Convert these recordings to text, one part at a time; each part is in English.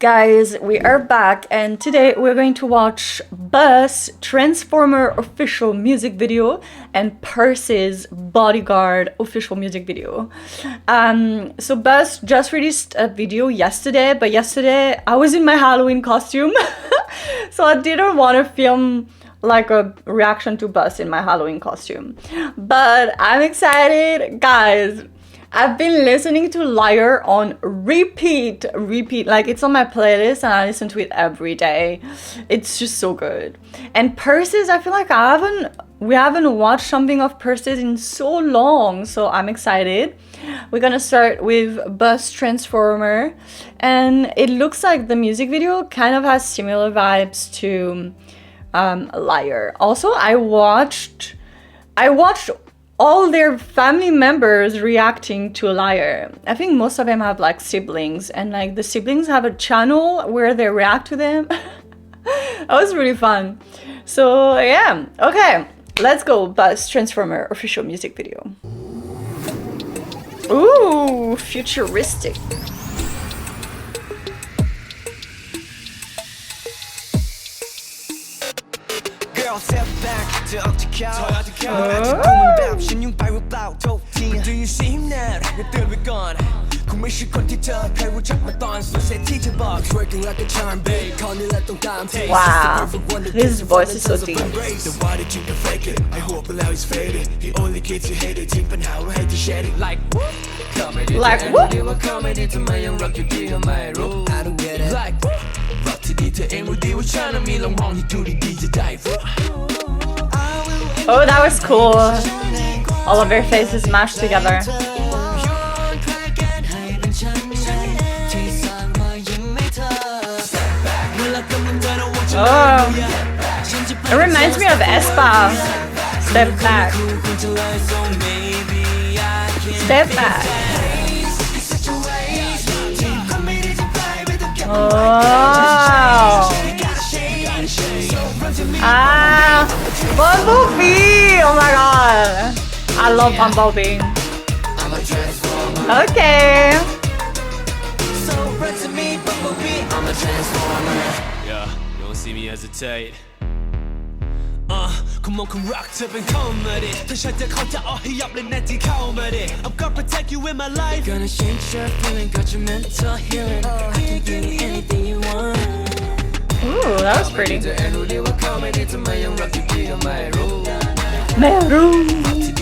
Guys, we are back and today we're going to watch Bus Transformer official music video and Perse's Bodyguard official music video. Um, so Bus just released a video yesterday, but yesterday I was in my Halloween costume, so I didn't want to film like a reaction to Bus in my Halloween costume. But I'm excited, guys. I've been listening to Liar on repeat, repeat. Like it's on my playlist and I listen to it every day. It's just so good. And Persis, I feel like I haven't we haven't watched something of Persis in so long, so I'm excited. We're gonna start with Bus Transformer, and it looks like the music video kind of has similar vibes to um, Liar. Also, I watched I watched all their family members reacting to a liar. I think most of them have like siblings, and like the siblings have a channel where they react to them. that was really fun. So yeah, okay, let's go. Buzz Transformer official music video. Ooh, futuristic. Girl, step back เธอออกจากเขาเธออาจจะดูมันแบบฉันยุ่งไปหรือเปล่าโทษที But do you see him now อย่าเตือนไว้ก่อนคงไม่ใช่คนที่เธอเคยรู้จักมาตอนสุดเซตที่เธอบอก Working like a charm babe คราวนี้แหละต้องตาม Taste Wow. His voice is so deep. So why did you fake it I hope now he's faded He only kids you hate it ทิ้งปัญหาไว้ให้ที่ shade it Like what Comedy Like what? เรียกว่า comedy ทำไมยังรักอยู่ดีก็ไม่รู้ I don't get it Like what รักที่ดีเธอเองรู้ดีว่าฉันน่ะมีลองมองที่ดูดีๆจะได้รู้ Oh, that was cool. All of their faces mashed together. Oh, it reminds me of Espa. Step back. Step back. Oh. Ah, Bumblebee! I love yeah. unbobbing. Okay. So to me, Bumblebee. I'm a transformer. yeah, you don't see me hesitate. Uh, come on, come rock up and come at it. The shot that caught all he up in that come at it. I'm gonna protect you in my life. You're gonna change your feeling, got your mental healing. Uh, I can give you anything you want. Ooh, that was pretty. Meru.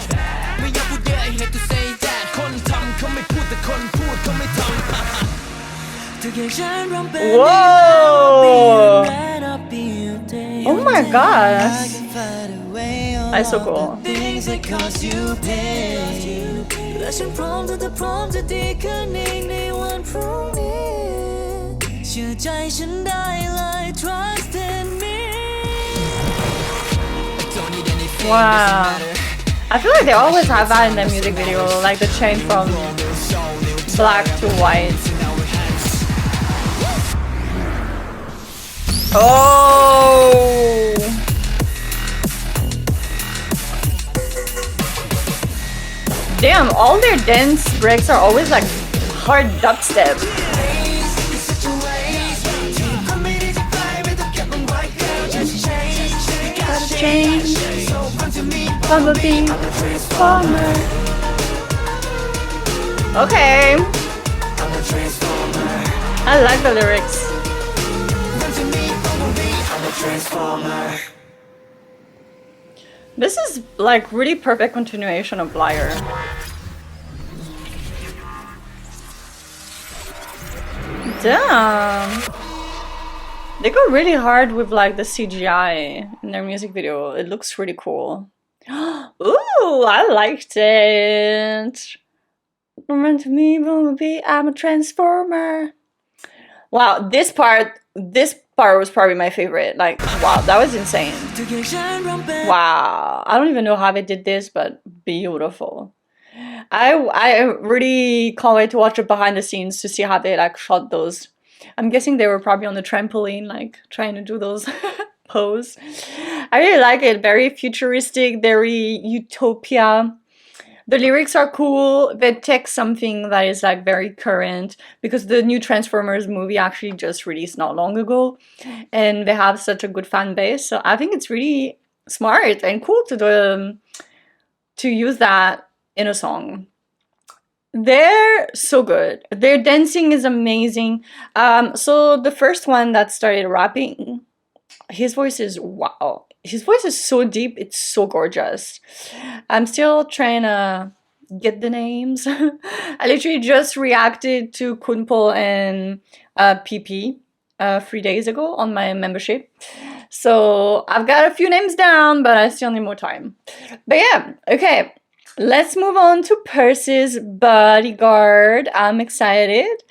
Whoa! Oh my gosh. That's so cool. Wow. I feel like they always have that in their music video, like the change from black to white. Oh! Damn, all their dance breaks are always like hard dubstep. Change. Bumblebee. Okay. I like the lyrics. This is like really perfect continuation of Liar. Damn. They go really hard with like the CGI in their music video. It looks really cool. Ooh, I liked it. Remember me, Bumblebee, I'm a transformer. Wow, this part, this part was probably my favorite. Like, wow, that was insane. Wow. I don't even know how they did this, but beautiful. I I really can't wait to watch it behind the scenes to see how they like shot those. I'm guessing they were probably on the trampoline, like trying to do those pose. I really like it. Very futuristic, very utopia the lyrics are cool. They take something that is like very current because the new Transformers movie actually just released not long ago, and they have such a good fan base. So I think it's really smart and cool to do, to use that in a song. They're so good. Their dancing is amazing. Um, so the first one that started rapping, his voice is wow. His voice is so deep. It's so gorgeous. I'm still trying to get the names. I literally just reacted to Kunpo and uh, PP uh, three days ago on my membership. So I've got a few names down, but I still need more time. But yeah, okay. Let's move on to Percy's bodyguard. I'm excited.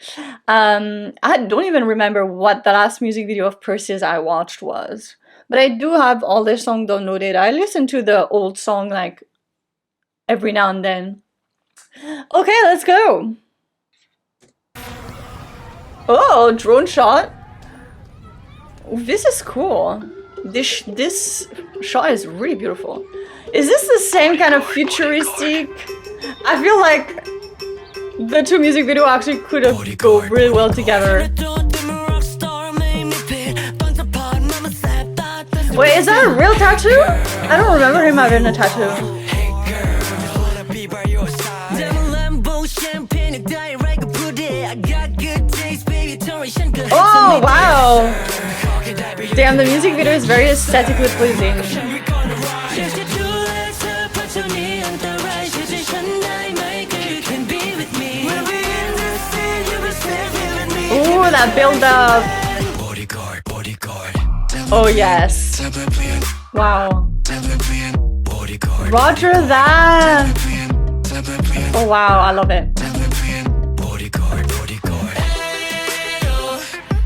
Um, I don't even remember what the last music video of Percy's I watched was, but I do have all their songs downloaded. I listen to the old song like every now and then. Okay, let's go. Oh, drone shot. This is cool. This this shot is really beautiful. Is this the same kind of futuristic? I feel like the two music video actually could have go really well together. Wait, is that a real tattoo? I don't remember him having a tattoo. Oh wow! Damn, the music video is very aesthetically pleasing. Ooh, that build up. Oh yes. Wow. Roger that. plan, template plan, Oh wow, I love it. template bodyguard, bodyguard.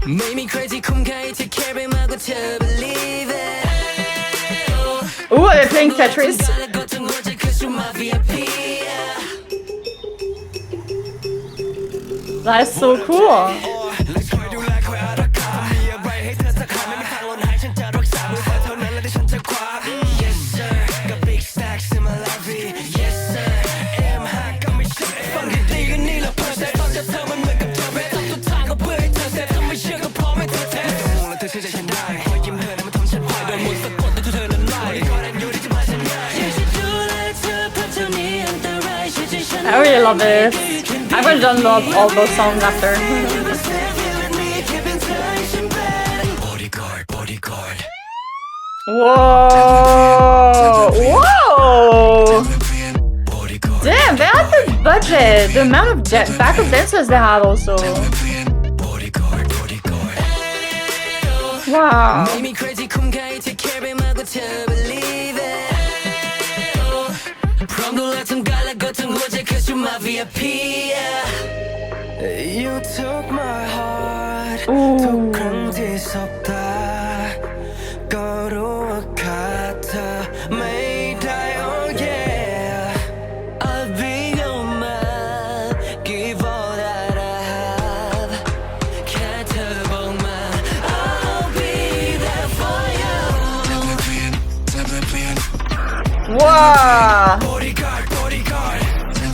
Made me crazy, come guide to carry my good to believe it. Ooh, they're playing Tetris. That's so cool. I really love this. I'm gonna download all those songs after. Bodyguard, bodyguard. Whoa! Whoa! Damn, they have the budget. The amount of da- backup dancers they have also. Plan, bodyguard, bodyguard. Wow. Made me my VIP. You took my heart. ทุกครั้งที่สบตา ก็รู้ว่าขาดเธอไม่ได้ oh yeah I'll be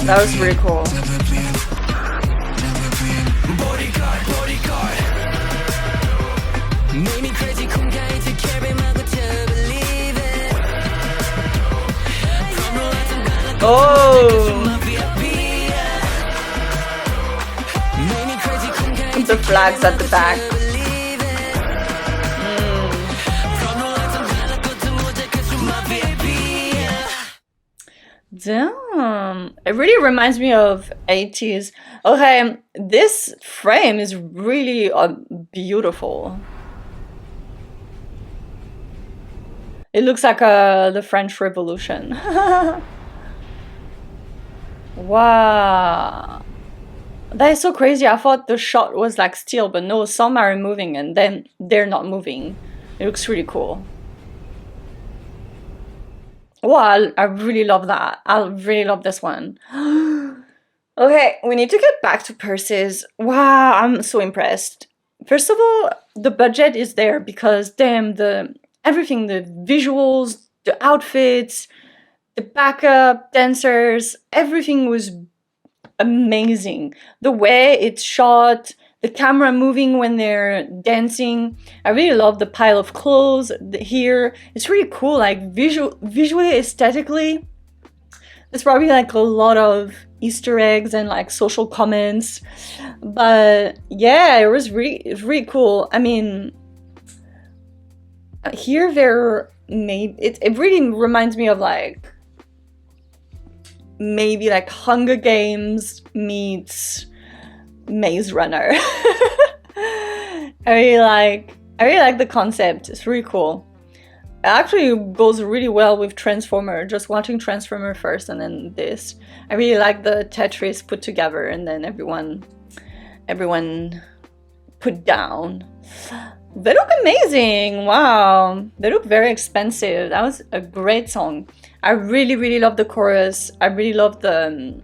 that was really cool. Oh, the flags at the back. Hmm. believe Damn. It really reminds me of 80s. Okay, this frame is really uh, beautiful. It looks like uh, the French Revolution. wow. That is so crazy. I thought the shot was like still, but no, some are moving and then they're not moving. It looks really cool. Wow, I, I really love that. I really love this one. okay, we need to get back to purses. Wow, I'm so impressed. First of all, the budget is there because damn the everything, the visuals, the outfits, the backup dancers, everything was amazing. The way it's shot, the camera moving when they're dancing. I really love the pile of clothes here. It's really cool, like visual, visually, aesthetically. There's probably like a lot of Easter eggs and like social comments, but yeah, it was really, really cool. I mean, uh, here there maybe it, it really reminds me of like maybe like Hunger Games meets Maze Runner. I really like I really like the concept. It's really cool. It actually goes really well with Transformer. Just watching Transformer first and then this. I really like the Tetris put together and then everyone everyone put down. They look amazing. Wow. They look very expensive. That was a great song. I really, really love the chorus. I really love the um,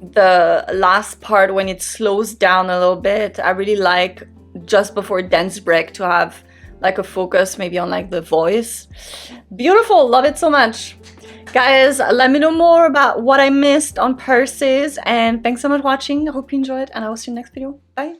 the last part when it slows down a little bit. I really like just before dance break to have like a focus maybe on like the voice. Beautiful. Love it so much. Guys, let me know more about what I missed on purses and thanks so much for watching. I hope you enjoyed and I will see you next video. Bye.